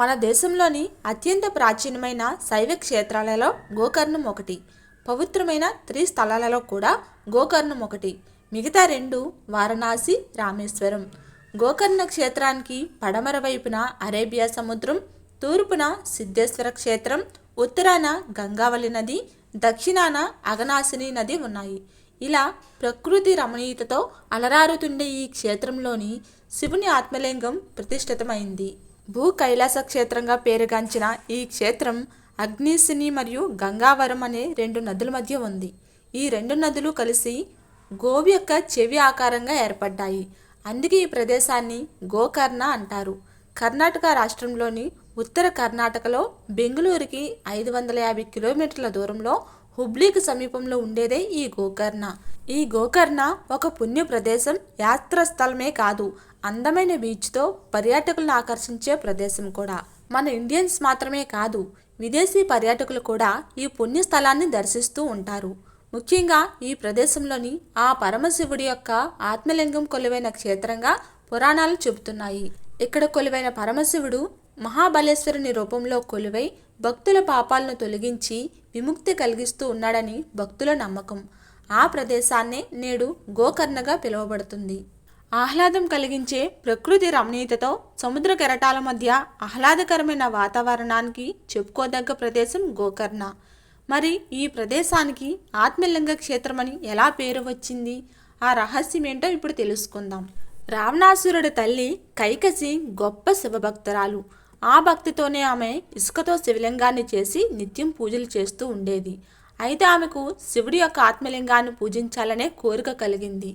మన దేశంలోని అత్యంత ప్రాచీనమైన శైవ క్షేత్రాలలో గోకర్ణం ఒకటి. పవిత్రమైన త్రి స్థలాలలో కూడా గోకర్ణం ఒకటి. మిగతా రెండు వారణాసి రామేశ్వరం. గోకర్ణ క్షేత్రానికి పడమర వైపున అరేబియా సముద్రం తూర్పున సిద్ధేశ్వర క్షేత్రం ఉత్తరాన గంగావళి నది దక్షిణాన అగనాశిని నది ఉన్నాయి. ఇలా ప్రకృతి రమణీయతతో అలరారుతుండే ఈ క్షేత్రంలోని శివుని ఆత్మలింగం ప్రతిష్ఠితమైంది. భూ కైలాస క్షేత్రంగా పేరుగాంచిన ఈ క్షేత్రం అగ్నిశిని మరియు గంగావరం అనే రెండు నదుల మధ్య ఉంది. ఈ రెండు నదులు కలిసి గోవి యొక్క చెవి ఆకారంగా ఏర్పడ్డాయి. అందుకే ఈ ప్రదేశాన్ని గోకర్ణ అంటారు. కర్ణాటక రాష్ట్రంలోని ఉత్తర కర్ణాటకలో బెంగళూరుకి ఐదు వందల యాభై కిలోమీటర్ల దూరంలో హుబ్లీకి సమీపంలో ఉండేదే ఈ గోకర్ణ. ఈ గోకర్ణ ఒక పుణ్య ప్రదేశం యాత్రాస్థలమే కాదు అందమైన బీచ్తో పర్యాటకులను ఆకర్షించే ప్రదేశం కూడా. మన ఇండియన్స్ మాత్రమే కాదు విదేశీ పర్యాటకులు కూడా ఈ పుణ్య స్థలాన్ని దర్శిస్తూ ఉంటారు. ముఖ్యంగా ఈ ప్రదేశంలోని ఆ పరమశివుడి యొక్క ఆత్మలింగం కొలువైన క్షేత్రంగా పురాణాలు చెబుతున్నాయి. ఇక్కడ కొలువైన పరమశివుడు మహాబలేశ్వరుని రూపంలో కొలువై భక్తుల పాపాలను తొలగించి విముక్తి కలిగిస్తూ ఉన్నాడని భక్తుల నమ్మకం. ఆ ప్రదేశాన్నే నేడు గోకర్ణగా పిలువబడుతుంది. ఆహ్లాదం కలిగించే ప్రకృతి రమణీయతతో సముద్ర కెరటాల మధ్య ఆహ్లాదకరమైన వాతావరణానికి చెప్పుకోదగ్గ ప్రదేశం గోకర్ణ. మరి ఈ ప్రదేశానికి ఆత్మలింగ క్షేత్రమని ఎలా పేరు వచ్చింది? ఆ రహస్యం ఏంటో ఇప్పుడు తెలుసుకుందాం. రావణాసురుడి తల్లి కైకసి గొప్ప శివభక్తురాలు. ఆ భక్తితోనే ఆమె ఇసుకతో శివలింగాన్ని చేసి నిత్యం పూజలు చేస్తూ ఉండేది. అయితే ఆమెకు శివుడి యొక్క ఆత్మలింగాన్ని పూజించాలనే కోరిక కలిగింది.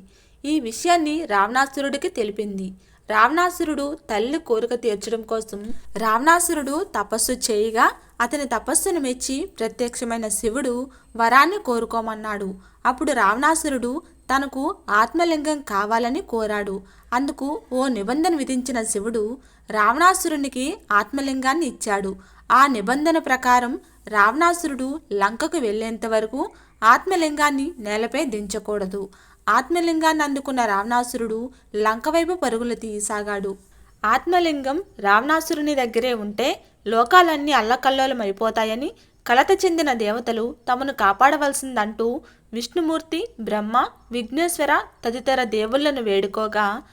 ఈ విషయాన్ని రావణాసురుడికి తెలిపింది. రావణాసురుడు తల్లి కోరిక తీర్చడం కోసం రావణాసురుడు తపస్సు చేయగా అతని తపస్సును మెచ్చి ప్రత్యక్షమైన శివుడు వరాన్ని కోరుకోమన్నాడు. అప్పుడు రావణాసురుడు తనకు ఆత్మలింగం కావాలని కోరాడు. అందుకు ఓ నిబంధన విధించిన శివుడు రావణాసురునికి ఆత్మలింగాన్ని ఇచ్చాడు. ఆ నిబంధన ప్రకారం రావణాసురుడు లంకకు వెళ్ళేంత వరకు ఆత్మలింగాన్ని నేలపై దించకూడదు. ఆత్మలింగాన్ని అందుకున్న రావణాసురుడు లంక వైపు పరుగులు తీయసాగాడు. ఆత్మలింగం రావణాసురుని దగ్గరే ఉంటే లోకాలన్నీ అల్లకల్లోలమైపోతాయని కలత చెందిన దేవతలు తమను కాపాడవలసిందంటూ విష్ణుమూర్తి బ్రహ్మ విఘ్నేశ్వర తదితర దేవుళ్ళను వేడుకోగా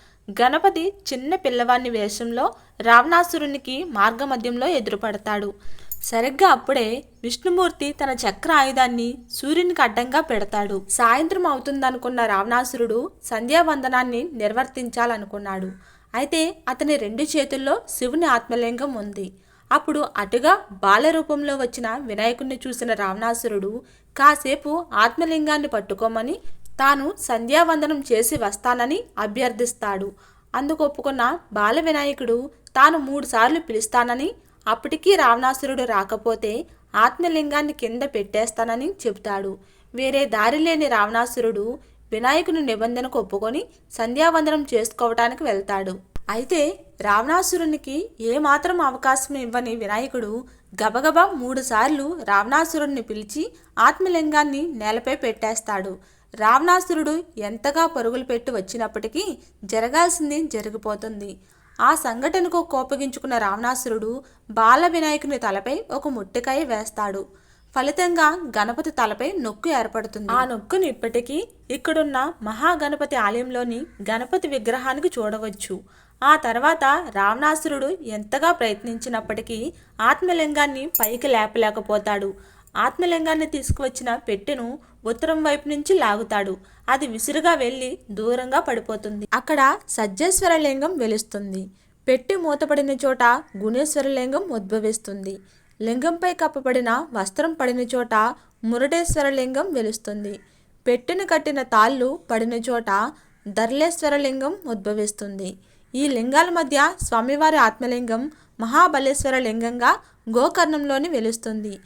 గణపతి చిన్న పిల్లవాని వేషంలో రావణాసురునికి మార్గమధ్యంలో ఎదురుపడతాడు. సరిగ్గా అప్పుడే విష్ణుమూర్తి తన చక్ర ఆయుధాన్ని సూర్యునికి అడ్డంగా పెడతాడు. సాయంత్రం అవుతుందనుకున్న రావణాసురుడు సంధ్యావందనాన్ని నిర్వర్తించాలనుకున్నాడు. అయితే అతని రెండు చేతుల్లో శివుని ఆత్మలింగం ఉంది. అప్పుడు అటుగా బాలరూపంలో వచ్చిన వినాయకుడిని చూసిన రావణాసురుడు కాసేపు ఆత్మలింగాన్ని పట్టుకోమని తాను సంధ్యావందనం చేసి వస్తానని అభ్యర్థిస్తాడు. అందుకు ఒప్పుకున్న బాల వినాయకుడు తాను మూడుసార్లు పిలుస్తానని అప్పటికీ రావణాసురుడు రాకపోతే ఆత్మలింగాన్ని కింద పెట్టేస్తానని చెబుతాడు. వేరే దారి లేని రావణాసురుడు వినాయకుని నిబంధనకు ఒప్పుకొని సంధ్యావందనం చేసుకోవటానికి వెళ్తాడు. అయితే రావణాసురునికి ఏమాత్రం అవకాశం ఇవ్వని వినాయకుడు గబగబా మూడుసార్లు రావణాసురుడిని పిలిచి ఆత్మలింగాన్ని నేలపై పెట్టేస్తాడు. రావణాసురుడు ఎంతగా పరుగులు పెట్టి వచ్చినప్పటికీ జరగాల్సింది జరిగిపోతుంది. ఆ సంఘటనకు కోపగించుకున్న రావణాసురుడు బాల వినాయకుని తలపై ఒక ముట్టికాయ వేస్తాడు. ఫలితంగా గణపతి తలపై నొక్కు ఏర్పడుతుంది. ఆ నొక్కుని ఇప్పటికీ ఇక్కడున్న మహాగణపతి ఆలయంలోని గణపతి విగ్రహానికి చూడవచ్చు. ఆ తర్వాత రావణాసురుడు ఎంతగా ప్రయత్నించినప్పటికీ ఆత్మలింగాన్ని పైకి లేపలేకపోతాడు. ఆత్మలింగాన్ని తీసుకువచ్చిన పెట్టెను ఉత్తరం వైపు నుంచి లాగుతాడు. అది విసురుగా వెళ్ళి దూరంగా పడిపోతుంది. అక్కడ సజ్జేశ్వర లింగం వెలుస్తుంది. పెట్టి మూతపడిన చోట గుణేశ్వర లింగం ఉద్భవిస్తుంది. లింగంపై కప్పబడిన వస్త్రం పడిన చోట మురుడేశ్వర లింగం వెలుస్తుంది. పెట్టెను కట్టిన తాళ్ళు పడిన చోట ధర్లేశ్వర లింగం ఉద్భవిస్తుంది. ఈ లింగాల మధ్య స్వామివారి ఆత్మలింగం మహాబలేశ్వర లింగంగా గోకర్ణంలోని వెలుస్తుంది.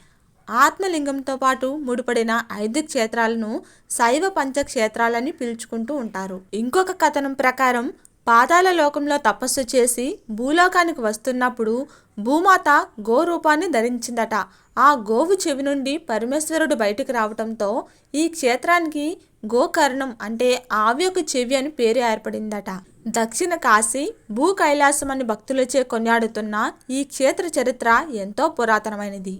ఆత్మలింగంతో పాటు ముడిపడిన ఐదు క్షేత్రాలను శైవ పంచక్షేత్రాలని పిలుచుకుంటూ ఉంటారు. ఇంకొక కథనం ప్రకారం పాతాల లోకంలో తపస్సు చేసి భూలోకానికి వస్తున్నప్పుడు భూమాత గో రూపాన్ని ధరించిందట. ఆ గోవు చెవి నుండి పరమేశ్వరుడు బయటికి రావటంతో ఈ క్షేత్రానికి గోకర్ణం అంటే ఆవి యొక్క చెవి అని పేరు ఏర్పడిందట. దక్షిణ కాశీ భూ కైలాసం అని భక్తులచే కొనియాడుతున్న ఈ క్షేత్ర చరిత్ర ఎంతో పురాతనమైనది.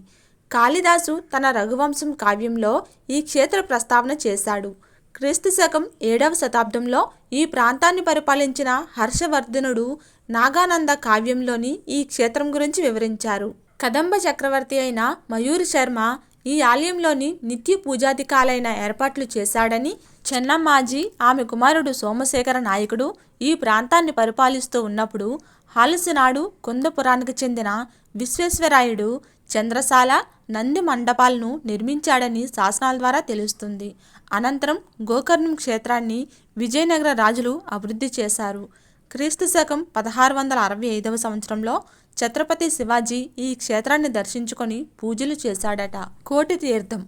కాళిదాసు తన రఘువంశం కావ్యంలో ఈ క్షేత్ర ప్రస్తావన చేశాడు. క్రీస్తు శకం ఏడవ శతాబ్దంలో ఈ ప్రాంతాన్ని పరిపాలించిన హర్షవర్ధనుడు నాగానంద కావ్యంలోని ఈ క్షేత్రం గురించి వివరించారు. కదంబ చక్రవర్తి అయిన మయూర్ శర్మ ఈ ఆలయంలోని నిత్య పూజాధికాలైన ఏర్పాట్లు చేశాడని చెన్నమ్మాజీ ఆమె కుమారుడు సోమశేఖర నాయకుడు ఈ ప్రాంతాన్ని పరిపాలిస్తూ ఉన్నప్పుడు హాలసినాడు కుందపురానికి చెందిన విశ్వేశ్వరాయుడు చంద్రశాల నంది మండపాలను నిర్మించాడని శాసనాల ద్వారా తెలుస్తుంది. అనంతరం గోకర్ణం క్షేత్రాన్ని విజయనగర రాజులు అభివృద్ధి చేశారు. క్రీస్తు శకం పదహారు వందల అరవై ఐదవ సంవత్సరంలో ఛత్రపతి శివాజీ ఈ క్షేత్రాన్ని దర్శించుకొని పూజలు చేశాడట. కోటి తీర్థం.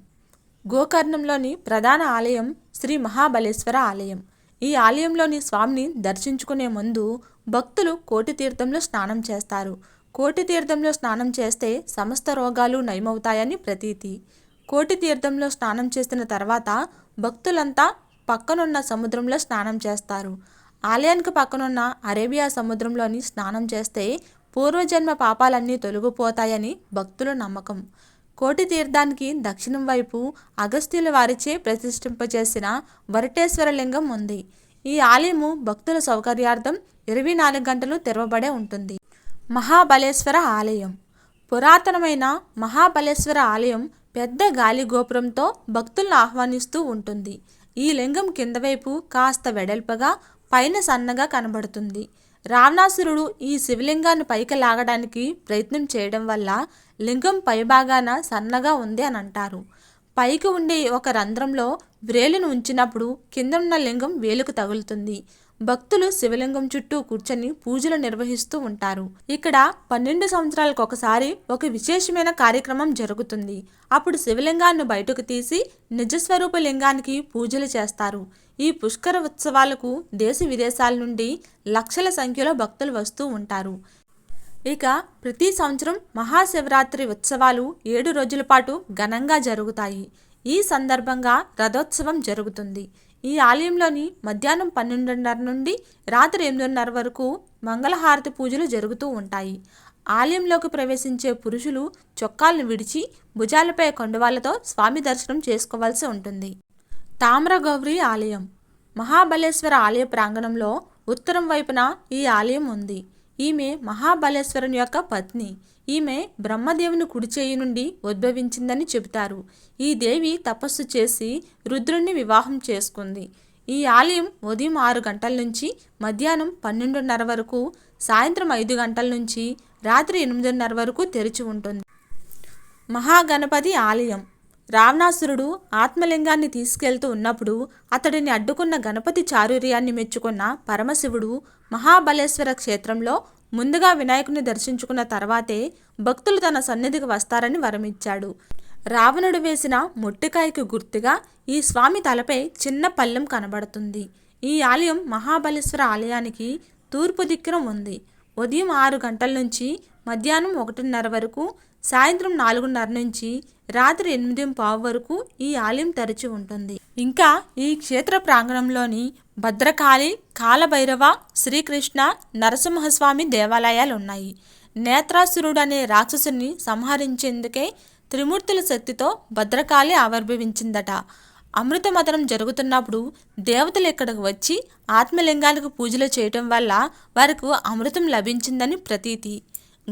గోకర్ణంలోని ప్రధాన ఆలయం శ్రీ మహాబలేశ్వర ఆలయం. ఈ ఆలయంలోని స్వామిని దర్శించుకునే ముందు భక్తులు కోటి తీర్థంలో స్నానం చేస్తారు. కోటి తీర్థంలో స్నానం చేస్తే సమస్త రోగాలు నయమవుతాయని ప్రతీతి. కోటి తీర్థంలో స్నానం చేసిన తర్వాత భక్తులంతా పక్కనున్న సముద్రంలో స్నానం చేస్తారు. ఆలయానికి పక్కనున్న అరేబియా సముద్రంలోని స్నానం చేస్తే పూర్వజన్మ పాపాలన్నీ తొలగిపోతాయని భక్తుల నమ్మకం. కోటి తీర్థానికి దక్షిణం వైపు అగస్త్యుల వారిచే ప్రతిష్ఠింపజేసిన వరటేశ్వరలింగం ఉంది. ఈ ఆలయము భక్తుల సౌకర్యార్థం ఇరవై నాలుగు గంటలు తెరవబడే ఉంటుంది. మహాబలేశ్వర ఆలయం. పురాతనమైన మహాబలేశ్వర ఆలయం పెద్ద గాలి గోపురంతో భక్తులను ఆహ్వానిస్తూ ఉంటుంది. ఈ లింగం కింద వైపు కాస్త వెడల్పగా పైన సన్నగా కనబడుతుంది. రావణాసురుడు ఈ శివలింగాన్ని పైకి లాగడానికి ప్రయత్నం చేయడం వల్ల లింగం పైభాగాన సన్నగా ఉంది అని అంటారు. పైకి ఉండే ఒక రంధ్రంలో వ్రేలును ఉంచినప్పుడు కింద ఉన్న లింగం వేలుకు తగులుతుంది. భక్తులు శివలింగం చుట్టూ కూర్చొని పూజలు నిర్వహిస్తూ ఉంటారు. ఇక్కడ పన్నెండు సంవత్సరాలకు ఒకసారి ఒక విశేషమైన కార్యక్రమం జరుగుతుంది. అప్పుడు శివలింగాన్ని బయటకు తీసి నిజస్వరూప లింగానికి పూజలు చేస్తారు. ఈ పుష్కర ఉత్సవాలకు దేశ విదేశాల నుండి లక్షల సంఖ్యలో భక్తులు వస్తూ ఉంటారు. ఇక ప్రతి సంవత్సరం మహాశివరాత్రి ఉత్సవాలు ఏడు రోజుల పాటు ఘనంగా జరుగుతాయి. ఈ సందర్భంగా రథోత్సవం జరుగుతుంది. ఈ ఆలయంలోని మధ్యాహ్నం పన్నెండున్నర నుండి రాత్రి ఎనిమిదిన్నర వరకు మంగళహారతి పూజలు జరుగుతూ ఉంటాయి. ఆలయంలోకి ప్రవేశించే పురుషులు చొక్కాలను విడిచి భుజాలపై కొండవాళ్ళతో స్వామి దర్శనం చేసుకోవాల్సి ఉంటుంది. తామ్రగౌరి ఆలయం. మహాబలేశ్వర ఆలయ ప్రాంగణంలో ఉత్తరం వైపున ఈ ఆలయం ఉంది. ఈమె మహాబలేశ్వరుని యొక్క పత్ని. ఈమె బ్రహ్మదేవుని కుడిచేయి నుండి ఉద్భవించిందని చెబుతారు. ఈ దేవి తపస్సు చేసి రుద్రుణ్ణి వివాహం చేసుకుంది. ఈ ఆలయం ఉదయం ఆరు గంటల నుంచి మధ్యాహ్నం పన్నెండున్నర వరకు సాయంత్రం ఐదు గంటల నుంచి రాత్రి ఎనిమిదిన్నర వరకు తెరిచి ఉంటుంది. మహాగణపతి ఆలయం. రావణాసురుడు ఆత్మలింగాన్ని తీసుకెళ్తూ ఉన్నప్పుడు అతడిని అడ్డుకున్న గణపతి చారుర్యాన్ని మెచ్చుకున్న పరమశివుడు మహాబలేశ్వర క్షేత్రంలో ముందుగా వినాయకుని దర్శించుకున్న తర్వాతే భక్తులు తన సన్నిధికి వస్తారని వరమిచ్చాడు. రావణుడు వేసిన మొట్టికాయకు గుర్తుగా ఈ స్వామి తలపై చిన్న పల్లెం కనబడుతుంది. ఈ ఆలయం మహాబలేశ్వర ఆలయానికి తూర్పు దిక్కున ఉంది. ఉదయం ఆరు గంటల నుంచి మధ్యాహ్నం ఒకటిన్నర వరకు సాయంత్రం నాలుగున్నర నుంచి రాత్రి ఎనిమిది పావు వరకు ఈ ఆలయం తెరిచి ఉంటుంది. ఇంకా ఈ క్షేత్ర ప్రాంగణంలోని భద్రకాళి కాలభైరవ శ్రీకృష్ణ నరసింహస్వామి దేవాలయాలు ఉన్నాయి నేత్రాసురుడు అనే రాక్షసుని సంహరించేందుకే త్రిమూర్తుల శక్తితో భద్రకాళి ఆవిర్భవించిందట. అమృతమతనం జరుగుతున్నప్పుడు దేవతలు ఇక్కడికి వచ్చి ఆత్మలింగాలకు పూజలు చేయటం వల్ల వారికి అమృతం లభించిందని ప్రతీతి.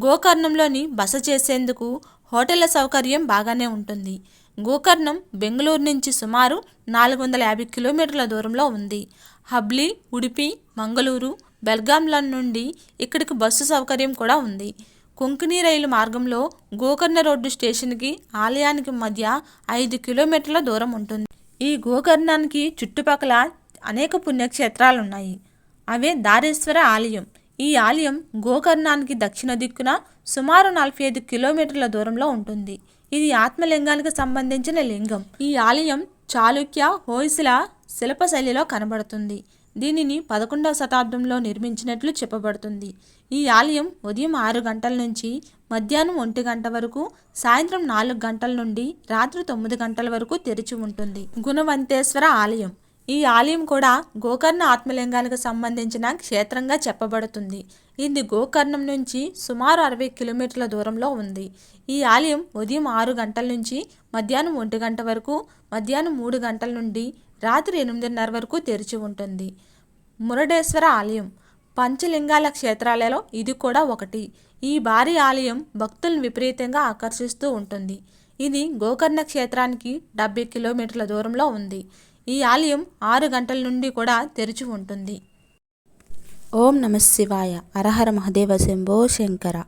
గోకర్ణంలోని బస చేసేందుకు హోటళ్ళ సౌకర్యం బాగానే ఉంటుంది. గోకర్ణం బెంగళూరు నుంచి సుమారు నాలుగు వందల యాభై కిలోమీటర్ల దూరంలో ఉంది. హబ్లీ ఉడిపి మంగళూరు బెల్గాంల నుండి ఇక్కడికి బస్సు సౌకర్యం కూడా ఉంది. కొంకణి రైలు మార్గంలో గోకర్ణ రోడ్డు స్టేషన్కి ఆలయానికి మధ్య ఐదు కిలోమీటర్ల దూరం ఉంటుంది. ఈ గోకర్ణానికి చుట్టుపక్కల అనేక పుణ్యక్షేత్రాలు ఉన్నాయి అవే దారేశ్వర ఆలయం. ఈ ఆలయం గోకర్ణానికి దక్షిణ దిక్కున సుమారు నలభై ఐదు కిలోమీటర్ల దూరంలో ఉంటుంది. ఇది ఆత్మలింగానికి సంబంధించిన లింగం. ఈ ఆలయం చాళుక్య హోయసల శిల్పశైలిలో కనబడుతుంది. దీనిని పదకొండవ శతాబ్దంలో నిర్మించినట్లు చెప్పబడుతుంది. ఈ ఆలయం ఉదయం ఆరు గంటల నుంచి మధ్యాహ్నం ఒంటి గంట వరకు సాయంత్రం నాలుగు గంటల నుండి రాత్రి తొమ్మిది గంటల వరకు తెరిచి ఉంటుంది. గుణవంతేశ్వర ఆలయం. ఈ ఆలయం కూడా గోకర్ణ ఆత్మలింగాలకు సంబంధించిన క్షేత్రంగా చెప్పబడుతుంది. ఇది గోకర్ణం నుంచి సుమారు అరవై కిలోమీటర్ల దూరంలో ఉంది. ఈ ఆలయం ఉదయం ఆరు గంటల నుంచి మధ్యాహ్నం ఒంటి గంట వరకు మధ్యాహ్నం మూడు గంటల నుండి రాత్రి ఎనిమిదిన్నర వరకు తెరిచి ఉంటుంది. మురడేశ్వర ఆలయం పంచలింగాల క్షేత్రాలలో ఇది కూడా ఒకటి. ఈ భారీ ఆలయం భక్తులను విపరీతంగా ఆకర్షిస్తూ ఉంటుంది. ఇది గోకర్ణ క్షేత్రానికి డెబ్బై కిలోమీటర్ల దూరంలో ఉంది. ఈ ఆలయం ఆరు గంటల నుండి కూడా తెరిచి ఉంటుంది. ఓం నమ శివాయ. అరహర మహదేవ శంభో శంకర.